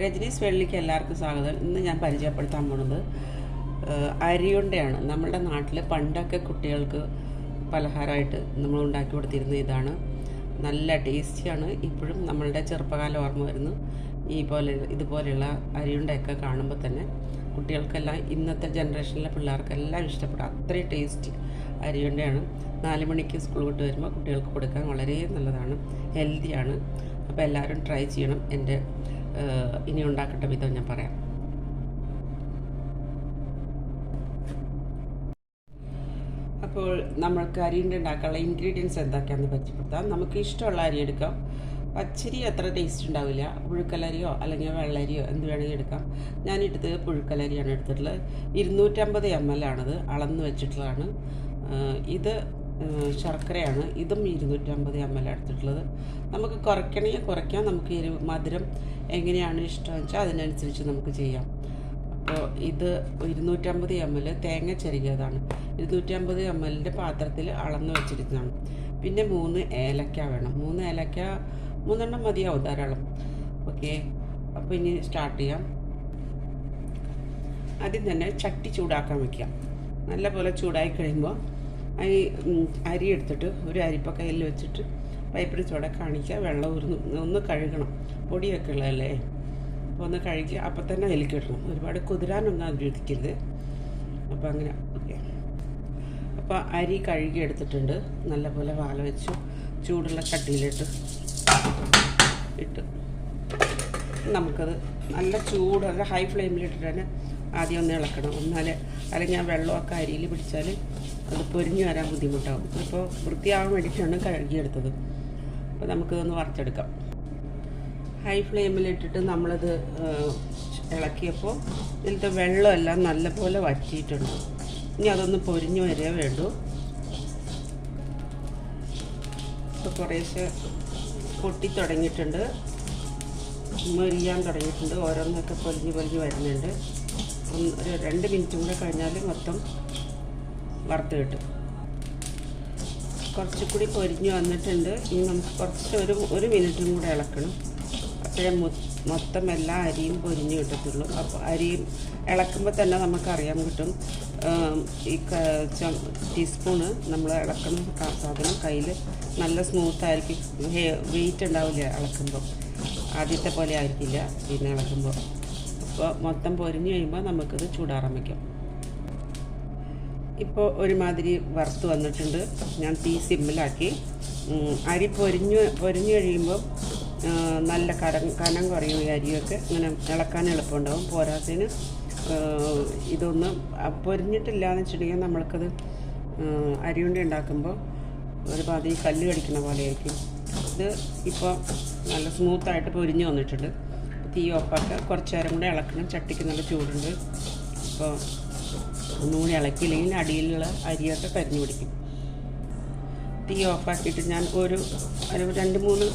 രജനീസ് വേളിലേക്ക് എല്ലാവർക്കും സ്വാഗതം. ഇന്ന് ഞാൻ പരിചയപ്പെടുത്താൻ പോണത് അരിയുണ്ടയാണ്. നമ്മളുടെ നാട്ടിൽ പണ്ടൊക്കെ കുട്ടികൾക്ക് പലഹാരമായിട്ട് നമ്മൾ ഉണ്ടാക്കി കൊടുത്തിരുന്ന ഇതാണ്. നല്ല ടേസ്റ്റിയാണ്. ഇപ്പോഴും നമ്മളുടെ ചെറുപ്പകാലം ഓർമ്മ വരുന്നു. ഈ പോലെ ഇതുപോലെയുള്ള അരിയുണ്ടയൊക്കെ കാണുമ്പോൾ തന്നെ കുട്ടികൾക്കെല്ലാം ഇന്നത്തെ ജനറേഷനിലെ പിള്ളേർക്കെല്ലാം ഇഷ്ടപ്പെടും. അത്രയും ടേസ്റ്റ് അരിയുണ്ടയാണ്. നാല് മണിക്ക് സ്കൂൾ വിട്ട് വരുമ്പോൾ കുട്ടികൾക്ക് കൊടുക്കാൻ വളരെ നല്ലതാണ്. ഹെൽത്തിയാണ്. അപ്പോൾ എല്ലാവരും ട്രൈ ചെയ്യണം എന്റെ ഇനി ഉണ്ടാക്കേണ്ട വിധം ഞാൻ പറയാം. അപ്പോൾ നമ്മൾക്ക് അരിന്റെ ഉണ്ടാക്കാനുള്ള ഇൻഗ്രീഡിയൻസ് എന്തൊക്കെയാണെന്ന് പരിചയപ്പെടുത്താം. നമുക്ക് ഇഷ്ടമുള്ള അരി എടുക്കാം. പച്ചരി അത്ര ടേസ്റ്റ് ഉണ്ടാവില്ല. പുഴുക്കലരിയോ അല്ലെങ്കിൽ വെള്ളരിയോ എന്ത് വേണമെങ്കിൽ എടുക്കാം. ഞാൻ എടുത്തത് പുഴുക്കലരിയാണ് എടുത്തിട്ടുള്ളത്. ഇരുന്നൂറ്റമ്പത് എം എൽ ആണത്. അളന്ന് വെച്ചിട്ടുള്ളതാണ്. ഇത് ശർക്കരയാണ്. ഇതും ഇരുന്നൂറ്റമ്പത് എം എൽ എടുത്തിട്ടുള്ളത്. നമുക്ക് കുറയ്ക്കണമെങ്കിൽ കുറയ്ക്കാം. നമുക്ക് എരി മധുരം എങ്ങനെയാണ് ഇഷ്ടം വെച്ചാൽ അതിനനുസരിച്ച് നമുക്ക് ചെയ്യാം. അപ്പോൾ ഇത് ഇരുന്നൂറ്റമ്പത് എം എൽ തേങ്ങ ചെരുകിയതാണ് ഇരുന്നൂറ്റമ്പത് എം എല്ലിന്റെ പാത്രത്തിൽ അളന്ന് വെച്ചിരിക്കുന്നതാണ്. പിന്നെ മൂന്ന് ഏലക്ക വേണം. മൂന്ന് ഏലക്ക മൂന്നെണ്ണം മതിയാവും ധാരാളം. ഓക്കെ. അപ്പോൾ ഇനി സ്റ്റാർട്ട് ചെയ്യാം. ആദ്യം തന്നെ ചട്ടി ചൂടാക്കാൻ വയ്ക്കാം നല്ല പോലെ ചൂടായി കഴിയുമ്പോൾ ഉം, അരി എടുത്തിട്ട് ഒരു അരിപ്പ വെച്ചിട്ട് പൈപ്പിൽ ചൂടെ കാണിക്കുക വെള്ളം ഉരുന്ന് ഒന്ന് കഴുകണം. പൊടിയൊക്കെ ഉള്ളതല്ലേ? അപ്പോൾ ഒന്ന് കഴുകി അപ്പം തന്നെ അതിലേക്ക് ഇടണം. ഒരുപാട് കുതിരാനൊന്നും അതിരിക്കരുത് അപ്പോൾ അങ്ങനെ ഓക്കെ. അപ്പോൾ അരി കഴുകി എടുത്തിട്ടുണ്ട്. നല്ലപോലെ വാല വെച്ചു. ചൂടുള്ള കട്ടിയിലിട്ട് ഇട്ട് നമുക്കത് നല്ല ചൂട് നല്ല ഹൈ ഫ്ലെയിമിലിട്ടിട്ട് തന്നെ ആദ്യം ഒന്ന് ഇളക്കണം. എന്നാലേ അല്ലെങ്കിൽ ആ വെള്ളമൊക്കെ അരിയിൽ പിടിച്ചാൽ അത് പൊരിഞ്ഞു വരാൻ ബുദ്ധിമുട്ടാകും ഇപ്പോൾ വൃത്തിയാവാൻ വേണ്ടിയിട്ടാണ് കഴുകിയെടുത്തത് അപ്പോൾ നമുക്കിതൊന്ന് വറുത്തെടുക്കാം. ഹൈ ഫ്ലെയിമിലിട്ടിട്ട് നമ്മളത് ഇളക്കിയപ്പോൾ ഇതിലത്തെ വെള്ളമെല്ലാം നല്ലപോലെ വറ്റിയിട്ടുണ്ട്. ഇനി അതൊന്ന് പൊരിഞ്ഞു വരേ വേണ്ടൂ. ഇപ്പോൾ കുറേശ്ശെ പൊട്ടി തുടങ്ങിയിട്ടുണ്ട്. മൊരിയാൻ തുടങ്ങിയിട്ടുണ്ട്. ഓരോന്നൊക്കെ പൊലിഞ്ഞ് പൊലിഞ്ഞ് വരുന്നുണ്ട്. ഒരു രണ്ട് മിനിറ്റും കൂടെ കഴിഞ്ഞാൽ മൊത്തം വറുത്ത് കിട്ടും. കുറച്ചുകൂടി പൊരിഞ്ഞ് വന്നിട്ടുണ്ട്. ഇനി നമുക്ക് കുറച്ച് ഒരു ഒരു മിനിറ്റും കൂടെ ഇളക്കണം. അപ്പോഴേ മൊത്തം എല്ലാ അരിയും പൊരിഞ്ഞ് കിട്ടത്തുള്ളൂ. അപ്പോൾ അരിയും ഇളക്കുമ്പോൾ തന്നെ നമുക്കറിയാൻ കിട്ടും. ഈ ടീസ്പൂണ് നമ്മൾ ഇളക്കുന്ന സാധനം കയ്യിൽ നല്ല സ്മൂത്ത് ആയിരിക്കും വെയിറ്റ് ഉണ്ടാവില്ല ഇളക്കുമ്പോൾ? ആദ്യത്തെ പോലെ ആയിരിക്കില്ല. പിന്നെ ഇളക്കുമ്പോൾ. അപ്പോൾ മൊത്തം പൊരിഞ്ഞ് കഴിയുമ്പോൾ നമുക്കിത് ചൂടാറാൻ വയ്ക്കാം. ഇപ്പോൾ ഒരുമാതിരി വറുത്ത് വന്നിട്ടുണ്ട്. ഞാൻ തീ സിമ്മിലാക്കി. അരി പൊരിഞ്ഞ് പൊരിഞ്ഞ് കഴിയുമ്പോൾ നല്ല കരം കനം കുറയും ഈ അരിയൊക്കെ. ഇങ്ങനെ ഇളക്കാൻ എളുപ്പമുണ്ടാവും. പോരാത്തതിന് ഇതൊന്ന് പൊരിഞ്ഞിട്ടില്ലാന്ന് വെച്ചിട്ടുണ്ടെങ്കിൽ നമ്മൾക്കത് അരിയുണ്ട ഉണ്ടാക്കുമ്പോൾ ഈ കല്ല് കടിക്കുന്ന പോലെ ആയിരിക്കും ഇത് ഇപ്പോൾ നല്ല സ്മൂത്തായിട്ട് പൊരിഞ്ഞ് വന്നിട്ടുണ്ട്. തീ ഓഫാക്കുക. കുറച്ച് നേരം കൂടെ ഇളക്കണം. ചട്ടിക്ക് നല്ല ചൂടുണ്ട്. അപ്പോൾ ഒന്നുകൂടി ഇളക്കിയില്ലെങ്കിൽ അടിയിലുള്ള അരിയൊക്കെ കരിഞ്ഞു പിടിക്കും. തീ ഓഫാക്കിയിട്ട് ഞാൻ ഒരു ഒരു രണ്ട് മൂന്ന്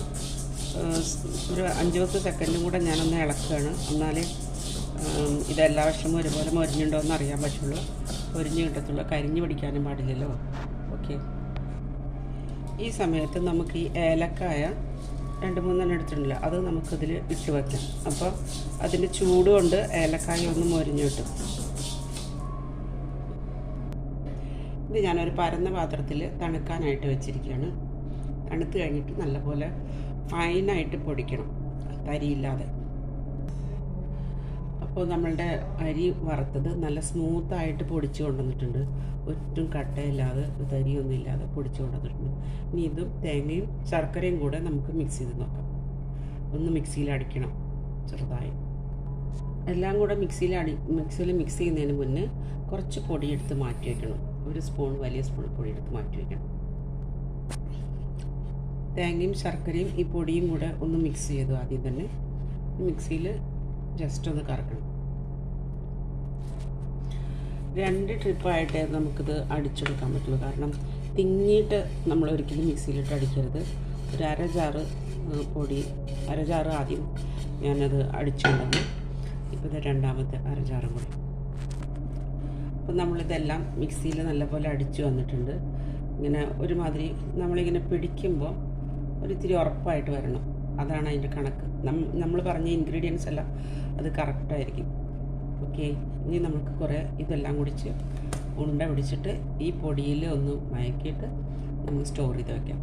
ഒരു അഞ്ച് പത്ത് സെക്കൻഡും കൂടെ ഞാനൊന്ന് ഇളക്കുകയാണ്. എന്നാലേ ഇതെല്ലാ വർഷവും ഒരുപോലെ മൊരിഞ്ഞുണ്ടോ എന്ന് അറിയാൻ പറ്റുള്ളൂ. പൊരിഞ്ഞ് കിട്ടത്തുള്ളൂ. കരിഞ്ഞു പിടിക്കാനും പാടില്ലല്ലോ. ഓക്കെ. ഈ സമയത്ത് നമുക്ക് ഈ ഏലക്കായ രണ്ട് മൂന്നെണ്ണം എടുത്തിട്ടുണ്ടല്ലോ. അത് നമുക്കിതിൽ ഇട്ട് വയ്ക്കാം അപ്പോൾ അതിന്റെ ചൂട് കൊണ്ട് ഏലക്കായ ഒന്ന് മൊരിഞ്ഞു കിട്ടും. ഇത് ഞാനൊരു പരന്ന പാത്രത്തിൽ തണുക്കാനായിട്ട് വെച്ചിരിക്കുകയാണ്. തണുത്ത് കഴിഞ്ഞിട്ട് നല്ലപോലെ ഫൈനായിട്ട് പൊടിക്കണം തരിയില്ലാതെ. അപ്പോൾ നമ്മളുടെ അരി വറുത്തത് നല്ല സ്മൂത്തായിട്ട് പൊടിച്ച് കൊണ്ടുവന്നിട്ടുണ്ട്. ഒട്ടും കട്ടയില്ലാതെ തരിയൊന്നും ഇല്ലാതെ പൊടിച്ച് കൊണ്ടുവന്നിട്ടുണ്ട്. ഇനി ഇതും തേങ്ങയും ശർക്കരയും കൂടെ നമുക്ക് മിക്സ് ചെയ്ത് നോക്കാം. ഒന്ന് മിക്സിയിൽ അടിക്കണം ചെറുതായി. എല്ലാം കൂടെ മിക്സിയിൽ അടി മിക്സിയിൽ മിക്സ് ചെയ്യുന്നതിന് മുന്നേ കുറച്ച് പൊടിയെടുത്ത് മാറ്റി വയ്ക്കണം ഒരു സ്പൂൺ വലിയ സ്പൂൺ പൊടി എടുത്ത് മാറ്റി വയ്ക്കണം തേങ്ങയും ശർക്കരയും ഈ പൊടിയും കൂടെ ഒന്ന് മിക്സ് ചെയ്തു ആദ്യം തന്നെ. മിക്സിയിൽ ജസ്റ്റ് ഒന്ന് കറക്കണം. രണ്ട് ട്രിപ്പായിട്ടേ നമുക്കിത് അടിച്ചെടുക്കാൻ പറ്റുള്ളൂ. കാരണം തിങ്ങിയിട്ട് നമ്മൾ ഒരിക്കലും മിക്സിയിലിട്ട് അടിക്കരുത്. ഒരു അര ജാറ് പൊടി അര ജാറ് ആദ്യം ഞാനത് അടിച്ചുകൊണ്ടു ഇപ്പോൾ രണ്ടാമത്തെ അര ജാറും കൂടി. അപ്പോൾ നമ്മളിതെല്ലാം മിക്സിയിൽ നല്ലപോലെ അടിച്ചു വന്നിട്ടുണ്ട്. ഇങ്ങനെ ഒരുമാതിരി നമ്മളിങ്ങനെ പിടിക്കുമ്പോൾ ഒരിത്തിരി ഉറപ്പായിട്ട് വരണം. അതാണ് അതിന്റെ കണക്ക്. നമ്മൾ പറഞ്ഞ ഇൻഗ്രീഡിയൻസ് എല്ലാം അത് കറക്റ്റായിരിക്കും ഓക്കെ ഇനി നമുക്ക് കുറേ ഇതെല്ലാം കുടിച്ച് ഉണ്ട പിടിച്ചിട്ട് ഈ പൊടിയിൽ ഒന്ന് മയക്കിയിട്ട് നമ്മൾ സ്റ്റോർ ചെയ്ത് വയ്ക്കാം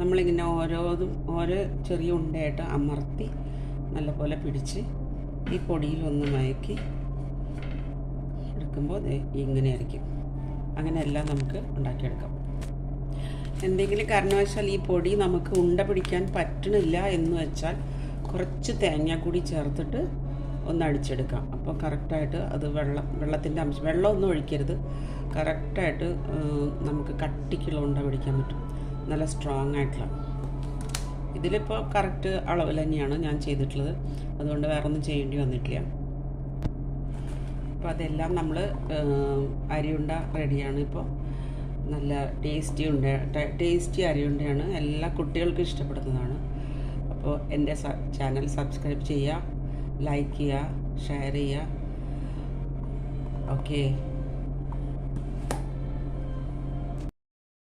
നമ്മളിങ്ങനെ ഓരോതും ഓരോ ചെറിയ ഉണ്ടയായിട്ട് അമർത്തി നല്ലപോലെ പിടിച്ച് ഈ പൊടിയിൽ ഒന്ന് മയക്കി എടുക്കുമ്പോൾ ആയിരിക്കും അങ്ങനെ എല്ലാം നമുക്ക് ഉണ്ടാക്കിയെടുക്കാം. എന്തെങ്കിലും കാരണവശാൽ ഈ പൊടി നമുക്ക് ഉണ്ട പിടിക്കാൻ പറ്റണില്ല എന്ന് വെച്ചാൽ കുറച്ച് തേങ്ങ കൂടി ചേർത്തിട്ട് ഒന്ന് അടിച്ചെടുക്കാം. അപ്പോൾ കറക്റ്റായിട്ട് അത് വെള്ളം വെള്ളത്തിന്റെ അംശം വെള്ളമൊന്നും ഒഴിക്കരുത്. കറക്റ്റായിട്ട് നമുക്ക് കട്ടിക്കുള്ള ഉണ്ട പിടിക്കാൻ പറ്റും. നല്ല സ്ട്രോങ് ആയിട്ടുള്ള. ഇതിലിപ്പോൾ കറക്റ്റ് അളവിൽ തന്നെയാണ് ഞാൻ ചെയ്തിട്ടുള്ളത്. അതുകൊണ്ട് വേറൊന്നും ചെയ്യേണ്ടി വന്നിട്ടില്ല. അപ്പോൾ അതെല്ലാം നമ്മൾ അരിയുണ്ട റെഡിയാണ് ഇപ്പോൾ നല്ല ടേസ്റ്റി ഉണ്ട ടേസ്റ്റി അരിയുണ്ടയാണ്. എല്ലാ കുട്ടികൾക്കും ഇഷ്ടപ്പെടുന്നതാണ്. അപ്പോൾ എന്റെ ചാനൽ സബ്സ്ക്രൈബ് ചെയ്യുക ലൈക്ക് ചെയ്യുക ഷെയർ ചെയ്യുക ഓക്കെ